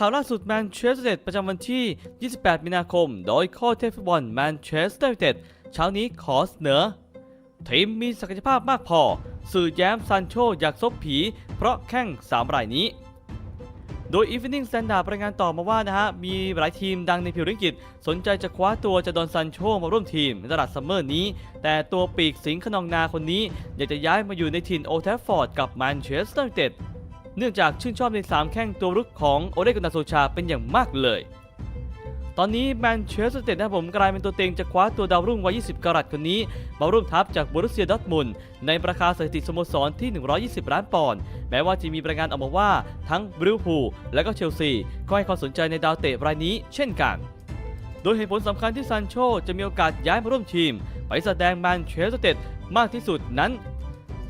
ข่าวล่าสุดแมนเชสเตอร์ยูไนเต็ดประจำวันที่ 28 มีนาคม โดยข้อเทฟุตบอลแมนเชสเตอร์ยูไนเต็ดเช้านี้ขอเสนอ ทีมมีศักยภาพมากพอ สื่อแย้มซันโชอยากซบผี เพราะแข้ง3รายนี้ โดย Evening Standard รายงานต่อมาว่านะฮะ มีหลายทีมดังในพิวริงกิตสนใจจะคว้าตัวจะดอนซันโชมาร่วมทีมในตลาดซัมเมอร์นี้ แต่ตัวปีกสิงห์ขนองนาคนนี้ อยากจะย้ายมาอยู่ในถิ่นโอแทฟฟอร์ดกับแมนเชสเตอร์ยูไนเต็ด เนื่องจากชื่นชอบใน 3 แข้งตัวรุกของโอเลกุนาโซชาเป็นอย่างมากเลย ตอนนี้แมนเชสเตอร์นเต็ดนะผมกลายเป็นตัวเต็งจะคว้าตัวดาวรุ่งวัย 20 กรัตคนนี้ มาร่วมทัพจากบรุสเซียดอทมุนในราคาสถิติสโมสรที่ 120 ล้านปอนด์ แม้ว่าจะมีรายงานออกมาว่าทั้งบริวพูและก็เชลซีก็ให้ความสนใจในดาวเตะรายนี้เช่นกันโดยเหตุผลสำคัญที่ซันโชจะมีโอกาสย้ายมาร่วมทีม ไปแสดงแมนเชสเตอร์ยูไนเต็ดมากที่สุดนั้น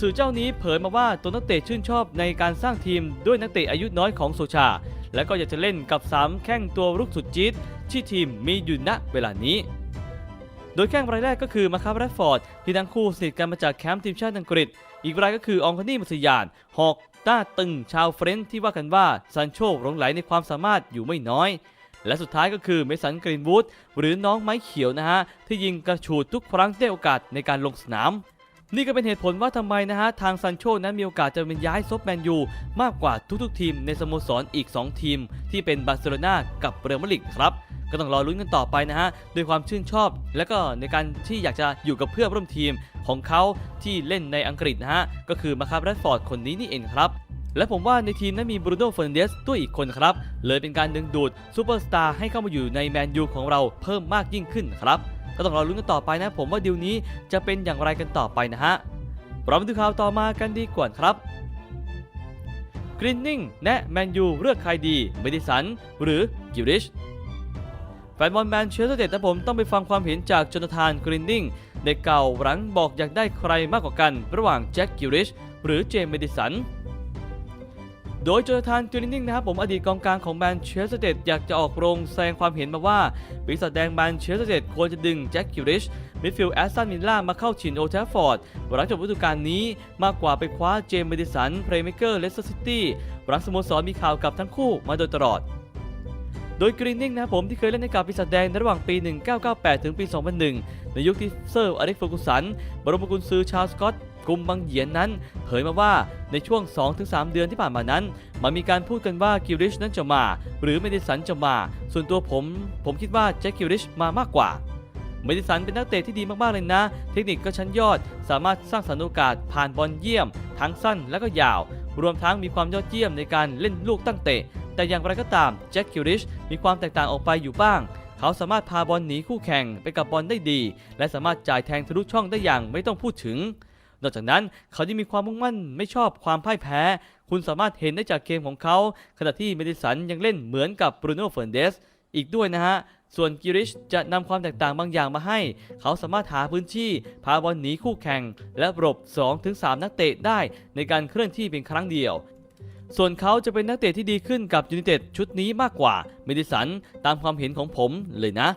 สื่อเจ้านี้เผยมาว่าตัวนักเตะชื่นชอบในการสร้างทีมด้วยนักเตะอายุน้อยของโซชา และก็อยากจะเล่นกับ 3 แข้งตัวรุกสุดจี๊ดที่ทีมมีอยู่ณเวลานี้ โดยแข้งรายแรกก็คือมาคาร์แรดฟอร์ดที่ทั้งคู่สนิทกันมาจากแคมป์ทีมชาติอังกฤษ อีกรายก็คือองคานี่มัสยานหอกต้าตึงชาวเฟรนช์ที่ว่ากันว่าซันโชหลงไหลในความสามารถอยู่ไม่น้อย และสุดท้ายก็คือเมสันกรีนวูดหรือน้องไม้เขียวนะฮะ ที่ยิงกระฉูดทุกครั้งที่ได้โอกาสในการลงสนาม นี่ก็เป็นเหตุผลว่าทำไมนะฮะทางซันโชนั้นมีโอกาสจะเป็นย้ายซบแมนยูมากกว่าทุกๆทีมในสโมสรอีก 2 ทีม ที่เป็นบาร์เซโลนากับเรอัลมาดริดครับก็ต้องรอลุ้นกันต่อไปนะฮะด้วยความชื่นชอบ และก็ในการที่อยากจะอยู่กับเพื่อนร่วมทีมของเขาที่เล่นในอังกฤษนะฮะ ก็คือมาคาร์แรดฟอร์ดคนนี้นี่เองครับ และผมว่าในทีมนั้นมีบรูโน่เฟอร์นันเดสด้วยอีกคนครับ เลยเป็นการดึงดูดซูเปอร์สตาร์ให้เข้ามาอยู่ในแมนยูของเราเพิ่มมากยิ่งขึ้นครับ ก็ต้องรอลุ้นกันต่อไปนะ ผมว่าดีลนี้จะเป็นอย่างไรกันต่อไปนะฮะเรามาดูข่าวต่อมากันดีกว่าครับกรีนนิงแนะแมนยูเลือกใครดีเมดิสัน หรือกิริชแฟนบอลแมนเชสเตอร์ยูไนเต็ดนะผมต้องไปฟังความเห็นจากจนาธานกรีนนิงเด็กเก่าหลังบอกอยากได้ใครมากกว่ากัน ระหว่างแจ็คกิริชหรือเจมส์เมดิสัน โดยโจนาธานกรีนนิงนะครับผมอดีตกองกลางของแมนเชสเตอร์ยูไนเต็ดอยากจะออกโรงแสดงความเห็นมาว่าปีศาจแดงแมนเชสเตอร์ยูไนเต็ดควรจะดึงแจ็คกิริชมิดฟิลด์แอสตันวิลล่ามาเข้าชินโอแทฟฟอร์ดหลังจบฤดูกาลนี้มากกว่าไปคว้าเจมส์เมดิสันเพลย์เมเกอร์เลสเตอร์ซิตี้หลังสโมสรมีข่าวกับทั้งคู่มาโดยตลอดโดยกรีนนิงนะครับผมที่เคยเล่นให้กับปีศาจแดงในระหว่างปี 1998 ถึงปี 2001 ในยุคที่เซอร์อเล็กเฟอร์กูสัน บรมกุญซือชาสกอต กลุ่มบางเหยียนนั้นเผยมาว่าในช่วง 2-3 เดือนที่ผ่านมานั้น มันมีการพูดกันว่ากิลริชนั้นจะมา หรือเมดิสันจะมา ส่วนตัวผม ผมคิดว่าแจ็คกิลริชมามากกว่าเมดิสันเป็นนักเตะที่ดีมาก ๆ เลยนะ เทคนิคก็ชั้นยอด สามารถสร้างสรรค์โอกาสผ่านบอลเยี่ยม ทั้งสั้นและก็ยาว รวมทั้งมีความยอดเยี่ยมในการเล่นลูกตั้งเตะ แต่อย่างไรก็ตามแจ็คกิลริชมีความแตกต่างออกไปอยู่บ้าง เขาสามารถพาบอลหนีคู่แข่งไปกับบอลได้ดี และสามารถจ่ายแทงทะลุช่องได้อย่างไม่ต้องพูดถึง นอกจากนั้นเขายังมีความมุ่งมั่นไม่ชอบความพ่ายแพ้ คุณสามารถเห็นได้จากเกมของเขา ขณะที่เมดิสันยังเล่นเหมือนกับบรูโน่เฟอร์นเดสอีกด้วยนะฮะ ส่วนกิริชจะนำความแตกต่างบางอย่างมาให้ เขาสามารถหาพื้นที่ พาบอลหนีคู่แข่ง และหลบ 2-3 นักเตะได้ในการเคลื่อนที่เป็นครั้งเดียวส่วนเขาจะเป็นนักเตะที่ดีขึ้นกับยูไนเต็ดชุดนี้มากกว่า เมดิสันตามความเห็นของผมเลยนะ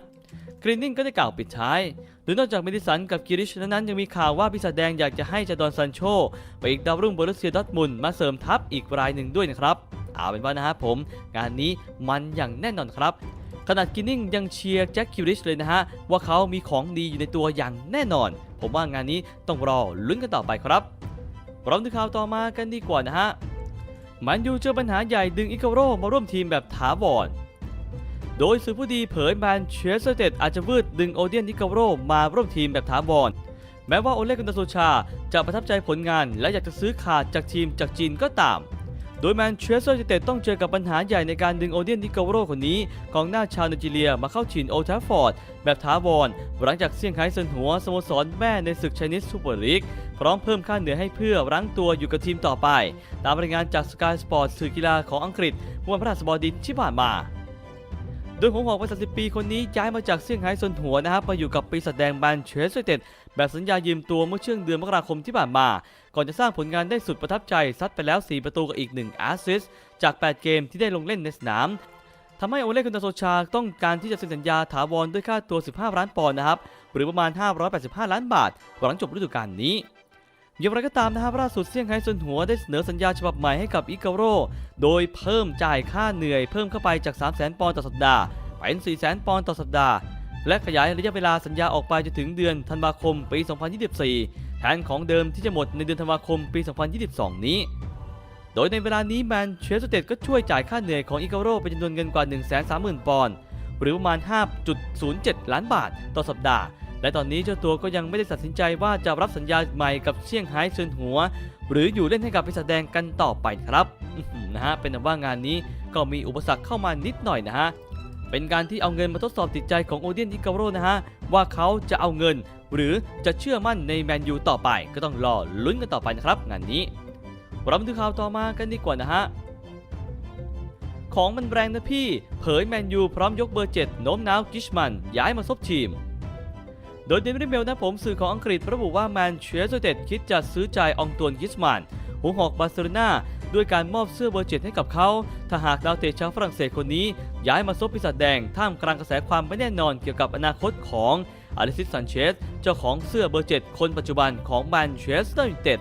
กรีนนิงก็ได้กล่าวปิดท้ายโดยนอกจากเมดิสันกับกิริชนั้นยังมีข่าวว่าปีศาจแดงอยากจะให้จาดอนซันโชไปอีกดาวรุ่งบรุสเซียดอร์ทมุนมาเสริมทัพอีกรายหนึ่งด้วยนะครับ เอาเป็นว่านะฮะผม งานนี้มันอย่างแน่นอนครับ ขนาดกินนิ่งยังเชียร์แจ็คคิริชเลยนะฮะ ว่าเขามีของดีอยู่ในตัวอย่างแน่นอน ผมว่างานนี้ต้องรอลุ้นกันต่อไปครับพร้อมดูข่าวต่อมากันดีกว่านะฮะมันยูเจอปัญหาใหญ่ดึงอิกาโรมาร่วมทีมแบบถาวร โดยสื่อผู้ดีเผยแมนเชสเตอร์ยูไนเต็ดอาจจะวืดดึงโอเดียนนิกาโรมาร่วมทีมแบบถาวรแม้ว่าโอเลกุนดาโซชาจะประทับใจผลงานและอยากจะซื้อขาดจากทีมจากจีนก็ตาม โดยแมนเชสเตอร์ยูไนเต็ดต้องเจอกับปัญหาใหญ่ในการดึงโอเดียนนิกาโรคนนี้กองหน้าชาวไนจีเรียมาเข้าชินโอทัฟอร์ด แบบถาวรหลังจากเซี่ยงไฮ้เซินหัวสโมสรแม่ในศึกชนิสซูเปอร์ลีกพร้อมเพิ่มค่าเหนือให้เพื่อรั้งตัวอยู่กับทีมต่อไป ตามรายงานจากสกายสปอร์ตสื่อกีฬาของอังกฤษเมื่อวันพฤหัสบดีที่ผ่านมา โดยหัวหอกวัย30 ปีคนนี้ย้ายมาจากเซี่ยงไฮ้ซนหัวนะครับมาอยู่กับปีศาจแดงแมนเชสเต็ดแบบสัญญายืมตัวเมื่อช่วงเดือนมกราคมที่ผ่านมา ก่อนจะสร้างผลงานได้สุดประทับใจซัดไปแล้ว 4 ประตูกับอีก 1 แอสซิสจาก 8 เกมที่ได้ลงเล่นในสนามทำให้โอเล่กุนตาโซชาต้องการที่จะเซ็นสัญญาถาวรด้วยค่าตัว 15 ล้านปอนด์นะครับหรือประมาณ 585 ล้านบาทหลังจบฤดูกาลนี้ อย่างไรก็ตามนะครับล่าสุดเซี่ยงไฮ้ซุนหัวได้เสนอสัญญาฉบับใหม่ให้กับอิกาโร่โดยเพิ่มจ่ายค่าเหนื่อยเพิ่มเข้าไปจาก 3 0 0 0 0 0 ปอนด์ต่อสัปดาห์ เป็น 4 0 0 0 0 0 ปอนด์ต่อสัปดาห์ และขยายระยะเวลาสัญญาออกไปจนถึงเดือนธันวาคมปี 2024 แทนของเดิมที่จะหมดในเดือนธันวาคมปี 2022 นี้ โดยในเวลานี้แมนเชสเตอร์เตก็ช่วยจ่ายค่าเหนื่อยของอิกาโร่เป็นจำนวนเงินกว่า 130,000 ปอนด์หรือประมาณ 5.07 ล้านบาทต่อสัปดาห์ และตอนนี้เจ้าตัวก็ยังไม่ได้ตัดสินใจว่าจะรับสัญญาใหม่กับเซี่ยงไฮ้เซินหัว หรืออยู่เล่นให้กับไปีศาจแดงกันต่อไปครับนะฮะเป็นแต่ว่างานนี้ก็มีอุปสรรคเข้ามานิดหน่อยนะฮะเป็นการที่เอาเงินมาทดสอบจิตใจของโอเดียนอิกาโรนะฮะว่าเขาจะเอาเงิน หรือจะเชื่อมั่นในแมนยูต่อไป ก็ต้องรอลุ้นกันต่อไปนะครับ งานนี้เรามาดูข่าวต่อมากันดีกว่านะฮะของมันแรงนะพี่ เผยแมนยูพร้อมยกเบอร์ 7 โน้มน้าวกิชมัน ย้ายมาซบทีม โดยเดนริเมลนะผมสื่อของอังกฤษระบุว่าแมนเชสเตอร์เต็ดคิดจะซื้อใจอองตวนกิชมันหัวหอกบาร์เซโลนาด้วยการมอบเสื้อเบอร์7ให้กับเขา ถ้าหากดาวเตะชาวฝรั่งเศสคนนี้ ย้ายมาซบปีศาจแดง ท่ามกลางกระแสความไม่แน่นอนเกี่ยวกับอนาคตของอลิซิสซันเชส เจ้าของเสื้อเบอร์7คนปัจจุบันของแมนเชสเตอร์ยูไนเต็ด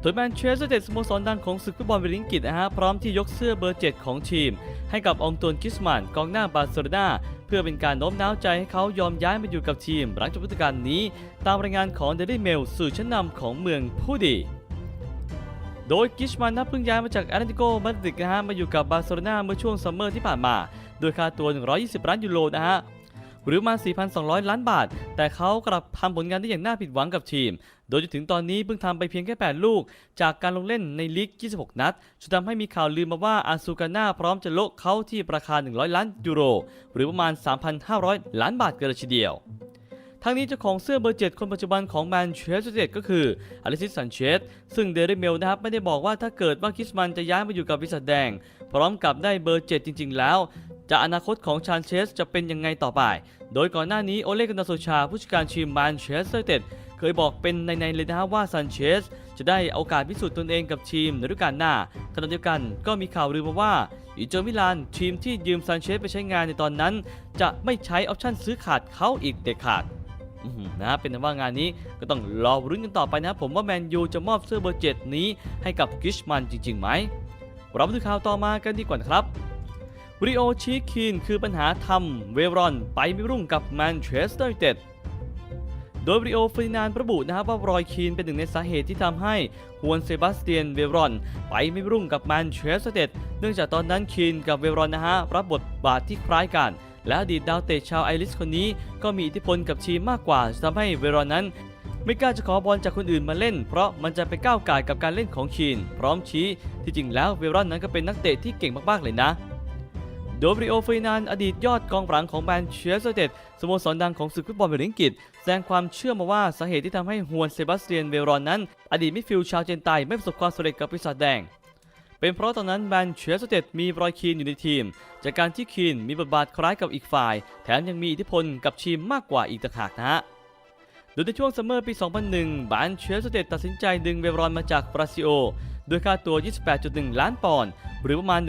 โดยแมนเชสเตอร์ยูไนเต็ดสโมสรดังของศึกฟุตบอลเวลิงกิตนะฮะ พร้อมที่ยกเสื้อเบอร์7ของทีม ให้กับองตวนกิสมันกองหน้าบาร์เซโลนา เพื่อเป็นการโน้มน้าวใจให้เขายอมย้ายมาอยู่กับทีม หลังจบฤดูกาลนี้ ตามรายงานของเดลี่เมลสื่อชั้นนำของเมืองผู้ดี โดยกิชมันนับเพิ่งย้ายมาจากแอตเลติโกมาดริดนะฮะมาอยู่กับบาร์เซโลนาเมื่อช่วงซัมเมอร์ที่ผ่านมา โดยค่าตัว 120 ล้านยูโรนะฮะ หรือประมาณ4,200 ล้านบาท แต่เขากลับทำผลงานได้อย่างน่าผิดหวังกับทีม โดยจนถึงตอนนี้เพิ่งทำไปเพียงแค่ 8 ลูก จากการลงเล่นในลีก 26 นัดจนทำให้มีข่าวลือมาว่าอาซูกาน่าพร้อมจะโละเขาที่ราคา 100 ล้านยูโร หรือประมาณ 3,500 ล้านบาทกันเลยทีเดียว ทั้งนี้เจ้าของเสื้อเบอร์ 7 คนปัจจุบันของแมนเชสเตอร์ยูไนเต็ดก็คืออลิซิสซันเชสซึ่งเดลิเมลนะครับไม่ได้บอกว่าถ้าเกิดว่าคิสมันจะย้ายมาอยู่กับวิสัทแดง พร้อมกับได้เบอร์ 7 จริง ๆ แล้ว จะอนาคตของชานเชสจะเป็นยังไงต่อไป โดยก่อนหน้านี้โอเลกันนาโซชาผู้จัดการทีมแมนเชสเตอร์ยูไนเต็ดเคยบอกเป็นในๆเลยนะว่าซันเชสจะได้โอกาสพิสูจน์ตนเองกับทีมในฤดูกาลหน้าขณะเดียวกันก็มีข่าวลือมาว่าอินเตอร์มิลานทีมที่ยืมซันเชสไปใช้งานในตอนนั้น จะไม่ใช้ออปชั่นซื้อขาดเขาอีกเด็ดขาด นะเป็นว่างานนี้ก็ต้องรอรุ้นกันต่อไปนะครับผมว่าแมนยูจะมอบเสื้อเบอร์7นี้ให้กับกิชมันจริงๆไหมเรามาดูข่าวต่อมากันดีกว่านะครับริโอชีคีนคือปัญหาทำเวรอนไปไม่รุ่งกับแมนเชสเตอร์ยูไนเต็ดโดยริโอฟินานระบุนะครับว่ารอยคีนเป็นหนึ่งในสาเหตุที่ทำให้ฮวนเซบาสเตียนเวรอน ไปไม่รุ่งกับแมนเชสเตอร์ยูไนเต็ดเนื่องจากตอนนั้นคีนกับเวรอนนะฮะรับบทบาทที่คล้ายกัน และอดีตดาวเตะชาวไอริสคนนี้ก็มีอิทธิพลกับทีมมากกว่าทำให้เวรอนนั้น ไม่กล้าจะขอบอลจากคนอื่นมาเล่น เพราะมันจะไปก้าวไก่กับการเล่นของคีน พร้อมชี้ที่จริงแล้วเวรอนนั้นก็เป็นนักเตะที่เก่งมากๆเลยนะโดยบริโอฟรินานอดีตยอดกองหลังของแมนเชสเตอร์ยูไนเต็ดสโมสรดังของศึกฟุตบอลเวลิงกิตแสดงความเชื่อมาว่าสาเหตุที่ทำให้ฮวนเซบาสเตียนเวรอนนั้น อดีตมิดฟิลด์ชาวเจนไตไม่ประสบความสำเร็จกับปีศาจแดง เป็นเพราะตอนนั้นแมนเชสเตอร์ยูไนเต็ดมีรอยคีนอยู่ในทีม จากการที่คีนมีบทบาทคล้ายกับอีกฝ่าย แถมยังมีอิทธิพลกับทีมมากกว่าอีกต่างหากนะฮะโดยในช่วงซัมเมอร์ปี 2001 บานเชสเตดตัดสินใจดึงเวรอนมาจากบราซิโอ ด้วยค่าตัว 28.1 ล้านปอนด์หรือประมาณ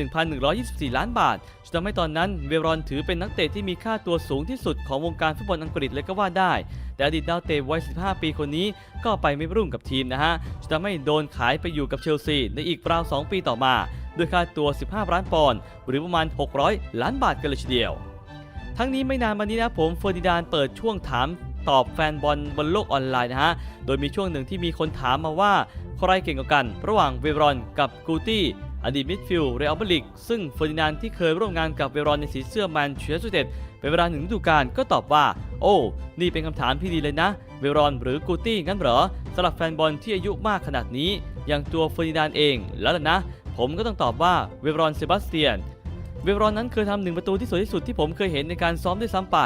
1,124 ล้านบาทจนทำให้ตอนนั้นเวรอนถือเป็นนักเตะที่มีค่าตัวสูงที่สุดของวงการฟุตบอลอังกฤษเลยก็ว่าได้ แต่อดีตดาวเตะวัย 15 ปีคนนี้ก็ไปไม่รุ่งกับทีมนะฮะจนทำให้โดนขายไปอยู่กับเชลซีในอีกราว 2 ปีต่อมา ด้วยค่าตัว 15 ล้านปอนด์หรือประมาณ 600 ล้านบาทกันเลยทีเดียว ทั้งนี้ไม่นานมานี้นะผมเฟอร์ดินานเปิดช่วงถาม ตอบแฟนบอลบนโลกออนไลน์นะฮะ โดยมีช่วงหนึ่งที่มีคนถามมาว่า ใครเก่งกว่ากัน ระหว่างเวรอนกับกูตี้อดีตมิดฟิลด์เรอัลมาดริดซึ่งเฟอร์ดินานที่เคยร่วมงานกับเวรอนในสีเสื้อแมนเชสเตอร์ยูไนเต็ดเป็นเวลาหนึ่งฤดูกาลก็ตอบว่า โอ้ นี่เป็นคำถามที่ดีเลยนะ เวรอนหรือกูตี้งั้นเหรอสำหรับแฟนบอลที่อายุมากขนาดนี้ อย่างตัวเฟอร์ดินานเองแล้วล่ะนะ ผมก็ต้องตอบว่าเวรอนเซบาสเตียนเวรอนนั้นเคยทำหนึ่งประตูที่สวยที่สุดที่ผมเคยเห็นในการซ้อมด้วยซ้ำไป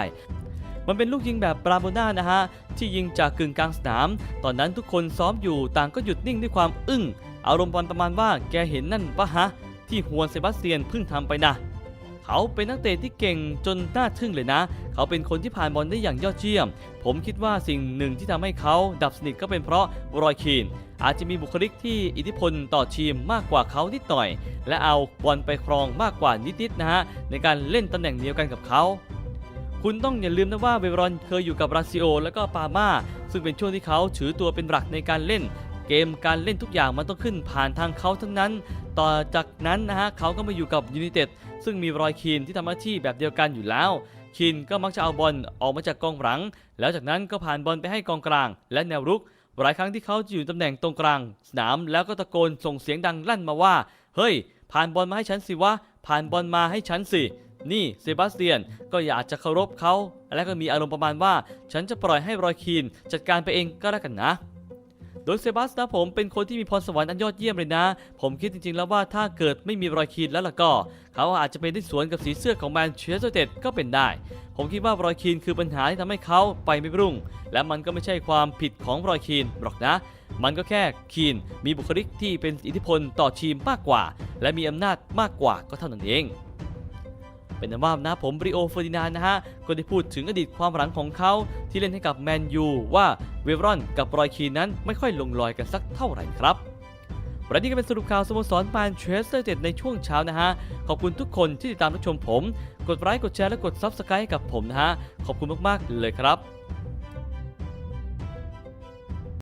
มันเป็นลูกยิงแบบปราโบน่านะฮะที่ยิงจากกึ่งกลางสนาม ตอนนั้นทุกคนซ้อมอยู่ต่างก็หยุดนิ่งด้วยความอึ้ง อารมณ์ประมาณว่าแกเห็นนั่นปะฮะ ที่ฮวนเซบาสเตียนเพิ่งทำไปนะเขาเป็นนักเตะที่เก่งจนน่าทึ่งเลยนะ เขาเป็นคนที่ผ่านบอลได้อย่างยอดเยี่ยม ผมคิดว่าสิ่งหนึ่งที่ทำให้เขาดับสนิทก็เป็นเพราะรอยคีน อาจจะมีบุคลิกที่อิทธิพลต่อทีมมากกว่าเขานิดหน่อย และเอาบอลไปครองมากกว่านิดๆนะฮะในการเล่นตำแหน่งเดียวกันกับเขา คุณต้องอย่าลืมนะว่าเวรอนเคยอยู่กับราซิโอและก็ปาม่าซึ่งเป็นช่วงที่เขาถือตัวเป็นหลักในการเล่น เกมการเล่นทุกอย่างมันต้องขึ้นผ่านทางเขาทั้งนั้น ต่อจากนั้นนะฮะเขาก็มาอยู่กับยู i นเต็ดซึ่งมีรอยคีนที่ทำหน้าที่แบบเดียวกันอยู่แล้วคีนก็มักจะเอาบอลออกมาจากกองหลัง แล้วจากนั้นก็ผ่านบอลไปให้กองกลาง และแนวรุก หลายครั้งที่เขาจะอยู่ตำแหน่งตรงกลาง สนามแล้วก็ตะโกนส่งเสียงดังลั่นมาว่า เฮ้ย ผ่านบอลมาให้ฉันสิวะ ผ่านบอลมาให้ฉันสิ นี่เซบาสเตียนก็อยากจะเคารพเขา และก็มีอารมณ์ประมาณว่า ฉันจะปล่อยให้รอยคีนจัดการไปเองก็แล้วกันนะ โดยเซบาสนะผมเป็นคนที่มีพรสวรรค์อันยอดเยี่ยมเลยนะ ผมคิดจริงๆแล้วว่าถ้าเกิดไม่มีรอยคีนแล้วล่ะก็ เขาอาจจะเป็นที่สวนกับสีเสื้อของแมนเชสเตอร์เต็ดก็เป็นได้ ผมคิดว่ารอยคีนคือปัญหาที่ทำให้เขาไปไม่รุ่ง และมันก็ไม่ใช่ความผิดของรอยคีนหรอกนะมันก็แค่คีนมีบุคลิกที่เป็นอิทธิพลต่อทีมมากกว่า และมีอำนาจมากกว่าก็เท่านั้นเอง เป็นนั้นว่านะผมบริโอเฟอร์ดินานนะฮะ ก็ได้พูดถึงอดีตความหลังของเขาที่เล่นให้กับแมนยูว่าเวรอนกับรอยคีนนั้นไม่ค่อยลงรอยกันสักเท่าไหร่ครับและนี่ก็เป็นสรุปข่าวสโมสรแมนเชสเตอร์เต็ดในช่วงเช้านะฮะ ขอบคุณทุกคนที่ติดตามรับชมผม กดไลค์กดแชร์และกดซับสไครต์กับผมนะฮะ ขอบคุณมากๆเลยครับ